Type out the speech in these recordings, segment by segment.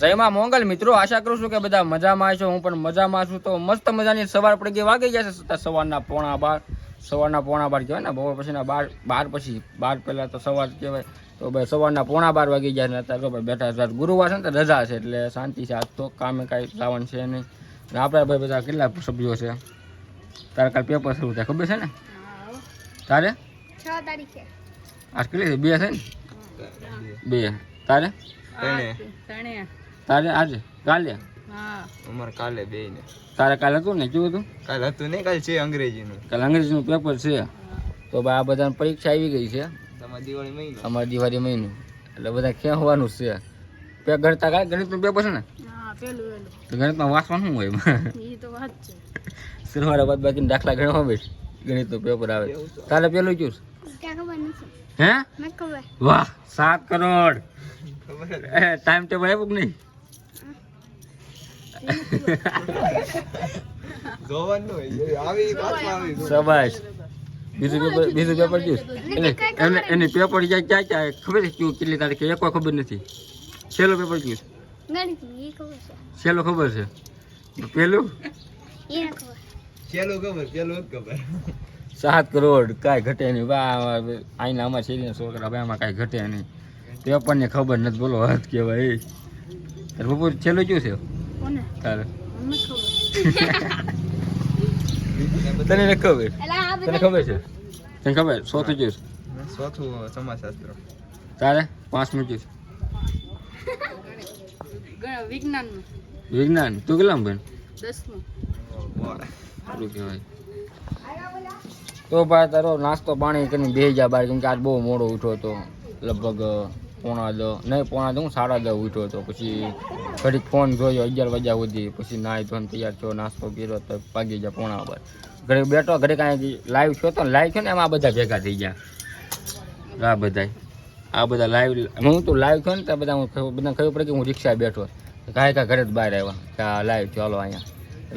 જયમાં મોંગલ મિત્રો આશા કરું છું કે બધા મજામાં છો હું પણ મજામાં છું. તો મસ્ત મજાની સવાર પડી ગઈ વાગી ગયા છે સવારના પોણા બાર સવારના પોણા બાર કહેવાય ને બપોર પછીના બાર બાર પછી બાર પહેલા તો સવાર કહેવાય. તો ભાઈ સવારના પોણા બાર વાગી ગયા ને અત્યારે તો ભાઈ બેઠા છે ગુરુવાર છે ને તો રજા છે એટલે શાંતિ છે. આજ તો કામે કાંઈ લાવવાનું છે નહીં. આપણા ભાઈ બધા કેટલા સભ્યો છે? તારે કાલ પેપર શરૂ થાય ખબર છે ને? તારે? છ તારીખે. આજ કેટલી છે? બે છે ને? બે. તારે? તણે તારે આજે? કાલે? હા. અમારે કાલે બે ને. તારે કાલે હતું ને? કેવું હતું? કાલે હતું નહીં કાલે છે અંગ્રેજીનું. કાલે અંગ્રેજીનું પેપર છે. તો ભાઈ આ બધાને પરીક્ષા આવી ગઈ છે. તમારી દિવાળી મહિનો. અમારે દિવાળી મહિનું. એટલે બધા ક્યાં હોવાનું જ છે? પે ગણતા કાંઈ ગણિતનું પેપર છે ને? તો ગણિતમાં વાંચવાનું શું હોય એમાં? એ તો વાત છે. સરવાળા બાદ બાકી દાખલા ગણવા બેઠ ગણિતનું પેપર આવે. તારે પેલું કયું છે? ક્યાં ખબર નથી. હે? વાહ સાત કરોડ. ખબર ટાઈમ ટેબલ આવ્યું કે નહીં જોવાનું હોય આવી વાતમાં આવી શાબાશ બીજું પેપર બીજું પેપર જ્યુસ એને એને એની પેપર ક્યાં ક્યાં ક્યાં ખબર છે કેટલી તારીખે? એક ખબર નથી. છેલ્લો પેપર છે? છેલ્લો ખબર છે. પેલું? એને ખબર. પેલું ખબર પેલું જ ખબર. સાત કરોડ કાંઈ ઘટે નહીં. વાહ આઈના અમારા શેરીના છોકરા ભાઈ આમાં કાંઈ ઘટે નહીં. પેપરને ખબર નથી બોલો હાથ કહેવાય. બપોર છેલ્લું શું છે? કોને? તારે. તને નથી ખબર? તને બધા ખબર છે? તને ખબર? ચોથું જ્યુસ ચોથું સમાજશાસ્ત્ર. તારે? પાંચમું જ્યુસ ગણ- વિજ્ઞાન? તું કેટલામ બેન દસમું. કહેવાય. તો ભાઈ તારો નાસ્તો પાણી કરીને બે જા બાર કેમ કે આજ બહુ મોડો ઉઠો હતો લગભગ પોણા દસ નહીં, પોણા દસ હું સાડા દસ ઉઠ્યો હતો. પછી ઘડીક ફોન જોયો અગિયાર વાગ્યા સુધી. પછી નાહી ધોન તૈયાર થયો, નાસ્તો કર્યો તો પાગી ગયા પોણા પર ઘરે બેઠો ઘરે કાંઈ લાઈવ થયો તો લાઈવ થયો ને એમાં બધા ભેગા થઈ ગયા. આ બધા આ બધા લાઈવ હું તો લાઈવ થયો ને ત્યાં બધા હું બધા ખબર પડે કે હું રિક્ષા બેઠો. કાંઈ કાંઈ ઘરે જ બહાર આવ્યા. કે આ લાઈવ ચાલો અહીંયા.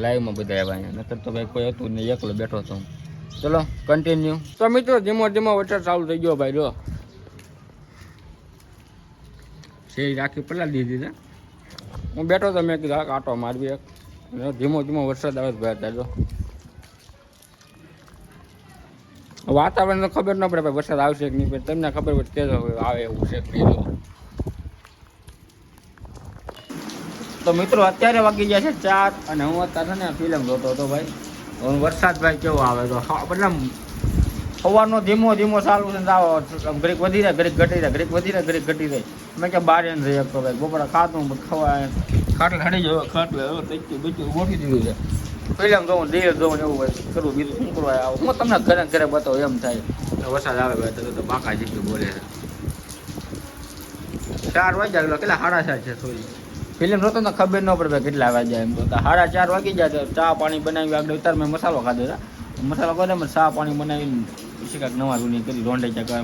લાઈવમાં બધા આવ્યા અહીંયા. નતર તો ભાઈ કોઈ હતું નહીં, એકલો બેઠો હતો હું. ચલો કન્ટિન્યુ તો મિત્રો, ધીમો ધીમો વચ્ચે ચાલુ થઈ ગયો ભાઈ જો શેરી રાખી પલાળી દીધી છે. હું બેઠો તો મેં કીધું આટો મારવી એક. ધીમો ધીમો વરસાદ આવે ભાઈ અત્યારે વાતાવરણ તો ખબર ન પડે ભાઈ વરસાદ આવશે કે નહીં તમને ખબર પડે કે આવે એવું છે કે તો મિત્રો, અત્યારે વાગી ગયા છે ચાર અને હું અત્યારે ને ફિલ્મ જોતો હતો ભાઈ. વરસાદ ભાઈ કેવો આવે તો. મતલબ સવારનો ધીમો ધીમો ચાલુ છે ઘડીક વધી જાય ઘડીક ઘટી જાય, ઘડીક વધી જાય ઘડીક ઘટી જાય. મેં કે બારે જઈ શકતો ભાઈ બપોરે ખાતું ખવાય. ખાટલે હડી જાય ખાટલે હવે તૈયું બીજું ગોઠવી દીધું છે. જોઉં રીલ જોઉં ને એવું હોય કરવું બીજું શું કરવા આવું? હું તમને ઘરે ઘરે બતાવું એમ થાય. વરસાદ આવે ભાઈ તો બાકા જેટલું બોલે છે. ચાર વાગ્યા એટલે કેટલા? સાડા ચાર છે થોડી. ફિલ્મ જોતો ને ખબર ન પડે કેટલા વાગ્યા એમ તો. સાડા ચાર વાગી જાય તો ચા પાણી બનાવી આગળ ઉતાર મેં મસાલો ખાધો મસાલો કરે મેં ચા પાણી બનાવીને પછી કાંઈક નવા જૂની કરી રોંડે ચા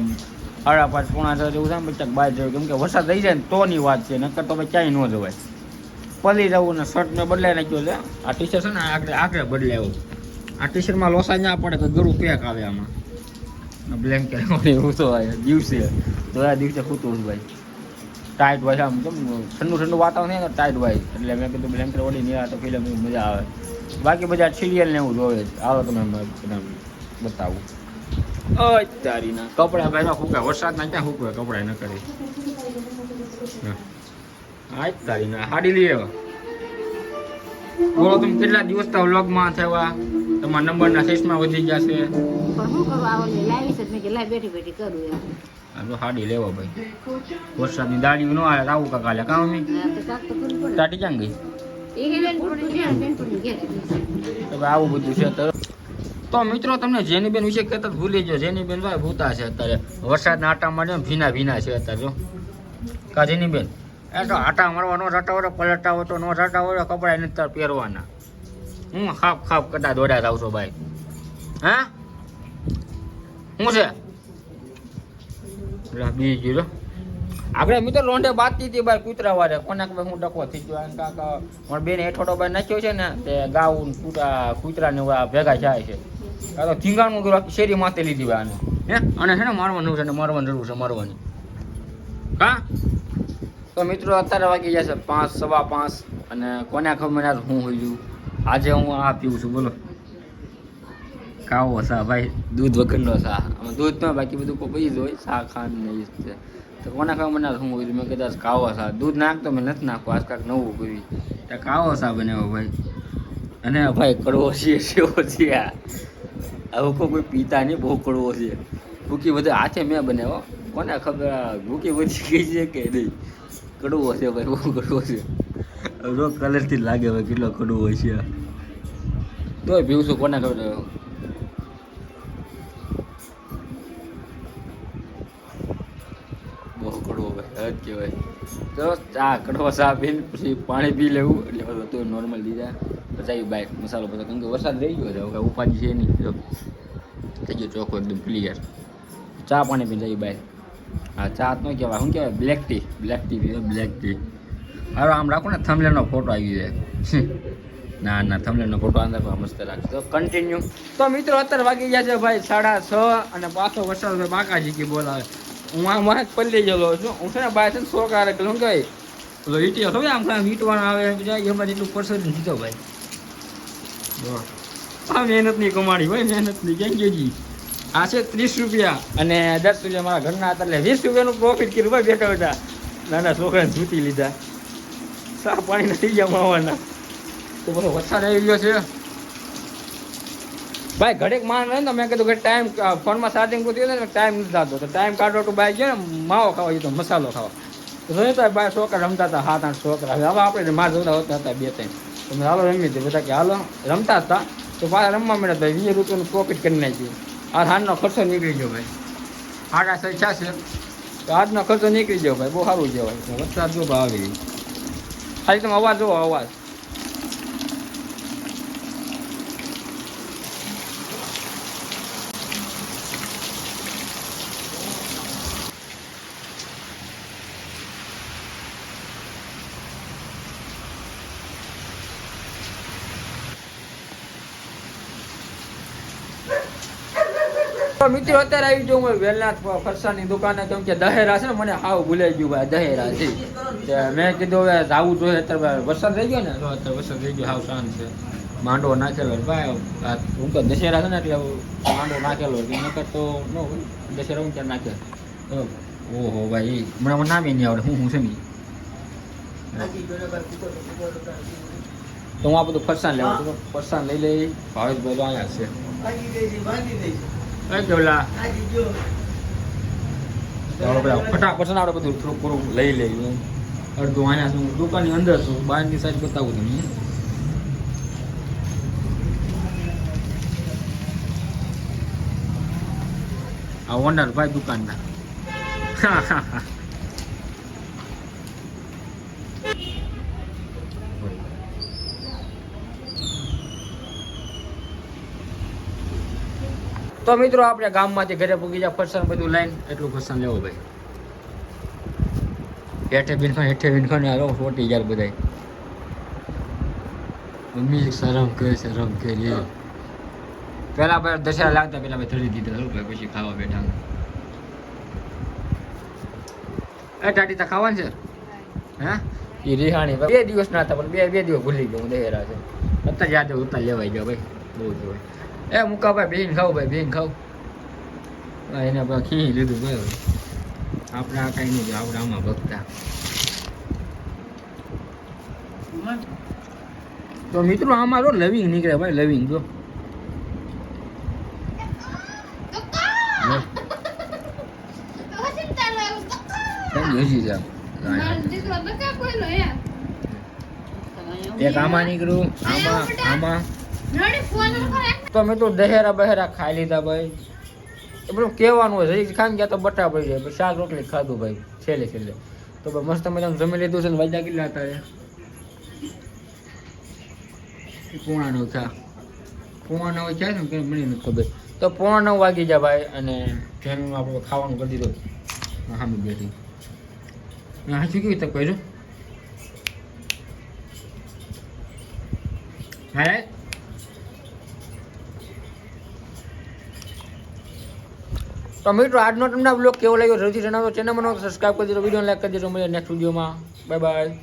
સાડા પાંચ પોણા છ જેવું થાય ક્યાંક બહાર જવું. કેમ કે વરસાદ થઈ જાય ને તોની વાત છે નકર તો ભાઈ ક્યાંય ન જવાય. પલી જવું ને શર્ટ મેં બદલાઈ નાખ્યો છે. આ ટી શર્ટ છે ને આગળ આગળ બદલાવ્યું આ ટી શર્ટમાં લોસા ના પડે તો ગરું પેક આવે આમાં. બ્લેન્કેટ એવું તો દિવસે. તો આ દિવસે ખૂતું ભાઈ ટાઈટ હોય આમ કેમ ઠંડુ ઠંડુ વાતાવરણ થાય ને ટાઈટ હોય. એટલે મેં કીધું બ્લેન્કેટ ઓળી નહીં આવે તો ફિલ્મ મજા આવે. બાકી બધા સિરિયલ ને એવું જોવે આવો તમે બતાવું. ઓય. તારી ના કપડા ભાઈ ના વરસાદ ના ક્યાં ફૂકવે કપડા ન કરે. આજ તારીના. હાડી લઈ આવ્યા બોલો તમે કેટલા દિવસ તો વ્લોગમાં થયા? તમારા નંબરના સિસ્ટમાં વધી ગયા છે. ઓલી લાવી છે મેં કે લાઈ બેઠી બેઠી કરું એમ. આ તો હાડી લેવો ભાઈ. વરસાદની દાડી ન આવે આવું કાકા લે. કામ તાટી ક્યાં ગઈ. હવે આવું બધું છે તો તો મિત્રો તમને જેનીબેન વિશે કહેતા ભૂલી ગયો. જેનીબેન ભાઈ ભૂતા છે અત્યારે. વરસાદના આટા માર્યો ભીના ભીના છે અત્યારે, જો. કા જેનીબેન? એ તો આટા મારવા ન રટા હોય પલટા હોય તો નો રટા હોય, કપડા એને તાર પહેરવાના. હું ખાપ ખાપ કરતા દોડ્યા છો ભાઈ હા? શું છે? બીજું જો. આપણે મિત્રો રોંડે બાતી હતી ભાઈ કૂતરા વાળે. કોનાક ભાઈ હું ડકો થઈ ગયો કાંક મારા બેન એઠોડો ભાઈ નાખ્યો છે ને, તે ગાઉન કૂતરા કૂતરા ને ભેગા જાય છે. આ તો ધીંગાણું આખી શેરી માથે લીધી હોય આને. હે? અને છે ને મારવાનું છે, ને મારવાની જરૂર છે, મારવાની. હા તો મિત્રો અત્યારે વાગી જશે પાંચ, સવા પાંચ, અને કોને ખબર યાર હું હોઈ છું આજે હું આ પીવું છું, બોલો. કાવો સા ભાઈ, દૂધ વગરનો સા. દૂધ ન બાકી બધું કોઈ જ હોય, સા ખાંડ ને છે. તો કોને ખબર મને હું હોય મેં કદાચ કાવો સા. દૂધ નાખતો, મેં નથી નાખવું આજ કાંક નવું કર્યું. કાવો સા બનાવ્યો ભાઈ. અને ભાઈ કડવો છે સેવો છે આ આવું કોઈ કોઈ પીતા નહીં બહુ કડવો છે. ભૂકી બધે હાથે મેં બનાવ્યો. કોને ખબર ભૂકી બધી કહી છે કે નહીં? કડવો છે ભાઈ બહુ કડવો છે. રોગ કલરથી લાગે ભાઈ કેટલો કડવો છે. તોય પીવું કોને ખબર બહુ કડવો ભાઈ હદ કહેવાય. તો ચા કડવો ચા પીને પછી પાણી પી લેવું એટલે બધું નોર્મલ દીધા પછી બાઈક મસાલો બધો કેમ કે વરસાદ રહી ગયો છે, હવે ઉપાધિ છે નહીં. જો, થઈ ગયો ચોખ્ખો એકદમ ક્લિયર ચા પાણી પીને જઈ બાઈક હા ચા તો કહેવાય, શું કહેવાય? બ્લેક ટી બ્લેક ટી પીવે બ્લેક ટી હવે આમ રાખો ને થમલેનો ફોટો આવી જાય. ના ના થમલેનો ફોટો અંદર મસ્ત રાખજો કન્ટિન્યુ તો મિત્રો, અત્યારે વાગી ગયા છે ભાઈ સાડા છ અને પાછો વરસાદ બાકાજી કે બોલાવે. હું આમ જ પલ્લી ગયેલો છું. હું છે ને બાય છે ને સો કારે શું કહેવાય પેલો ઈટીઓ ખબર આમ કાંઈ વીટવાનો આવે એમાં જેટલું પરસેન્ટ જીતો ભાઈ. આ મહેનતની કમાણી હોય, મહેનતની કેમ કેજી આ છે ત્રીસ રૂપિયા. અને દસ રૂપિયા મારા ઘરના હતા એટલે વીસ રૂપિયાનું પ્રોફિટ કર્યું. ભાઈ બેઠા બેઠા નાના છોકરાને જૂતી લીધા. સા પાણી નથી ગયા માવાના તો બધો વરસાદ આવી ગયો છે. ભાઈ, ઘડીક માન રહે ને તો મેં કીધું કે ટાઈમ ફોનમાં ચાર્જિંગ હોય ને ટાઈમ નથી થતો. તો ટાઈમ કાઢો તો ભાઈ ગયો ને, માવો ખાવા જતો મસાલો ખાવા. તો જોયું તો બાય છોકરા રમતા હતા, સાત આઠ છોકરા. હવે આપણે માર જોતા હોતા હતા બે ત્રણ. તો મેં હાલો રમી હતી બધા કે હાલો રમતા હતા. તો પાછા રમવા મળ્યા ભાઈ વીસ રૂપિયાનું પ્રોફિટ કરી નાખ્યું. આ હારનો ખર્ચો નીકળી ગયો ભાઈ. આડા સૈછા છે? તો આજનો ખર્ચો નીકળી ગયો ભાઈ. બહુ સારું કહેવાય. વરસાદ જો ભાવ. આવી ખાલી તમે અવાજ જોવો અવાજ. મિત્રો, અત્યારે આવી ગયો હું વેલનાથ ફરસાની દુકાને, કેમ કે દહેરા છે ને, મને હાવ ભૂલાઈ ગયું ભાઈ, દહેરા છે. મેં કીધું હવે જાવું જોઈએ, અત્યારે વરસાદ થઈ ગયો ને, તો અત્યારે વરસાદ થઈ ગયો, હાવ શાંત છે. માંડવો નાખેલો ભાઈ હું તો દશેરા છે ને, એટલે માંડવો નાખેલો નકર તો ન દશેરા હું ત્યાં નાખે. ઓહો ભાઈ હમણાં મને નામે નહીં આવડે, હું હું છે નહીં તો હું આ બધું ફરસાણ લેવું, ફરસાણ લઈ લઈ ભાવેશભાઈ તો અહીંયા છે. ફટાફટ આપણે બધું થોડું પૂરું લઈ લઈએ અડધું અહીંયા છું દુકાનની અંદર છું બહારની સાઈડ બતાવું તમને આ ઓનર ભાઈ દુકાનના તો મિત્રો આપણે ગામમાંથી ઘરે પૂગી જાય ફરસાણ બધું લઈને. એટલું ફરસાણ લેવું ભાઈ. હેઠે બિનખા હેઠે બિનખા ને આવો ફોટી યાર બધાય. મમ્મી શરમ કરે શરમ કે લે પેલા ભાઈ દશેરા લાગતા પેલા ભાઈ ધરી દીધા. ભાઈ પછી ખાવા બેઠા એ ટાટી તા ખાવાનું છે? હે. એ રિહાણી બે દિવસ ના હતા પણ બે બે દિવસ ભૂલી ગયો હું દહેરા છે. અત્યારે યાદ ઉતાર લેવાઈ ગયો ભાઈ. બહુ જોવાય એ મુકા ભાઈ બેન ખાવ ભાઈ બેન ખાવ એને આપણે ખીઈ લીધું ભાઈ આપણે આ કઈ નહીં આપણે આમાં ભગતા તો મિત્રો આમાં જો લવિંગ નીકળે ભાઈ લવિંગ જો એક આમાં નીકળ્યું આમાં આમાં તો મેં તો દહેરા બહેરા ખાઈ લીધા ભાઈ. એ બધું કહેવાનું હોય જરીક ખાઈ ગયા તો બટા પડી જાય. શાક રોટલી ખાધું ભાઈ, છેલ્લે છેલ્લે. તો ભાઈ મસ્ત મજાનું જમી લીધું છે ને વાગ્યા કેટલા હતા? પોણા નવ થયા પોણા નવ થયા છે ને મને નથી ખબર. તો પોણા નવ વાગી જાય ભાઈ અને જેનું આપણે ખાવાનું કરી દીધું. હા બેઠી. હાચું કેવી તક કહ્યું હે? તો તો આજનો તમને બ્લોગ કેવો લાગ્યો? જરૂરથી જણાવો ચેનલ મને સબસ્ક્રાઈબ કરી દેજો. વીડિયો લાઈક કરી દેજો. મળીએ નેક્સ્ટ વિડીયોમાં બાય બાય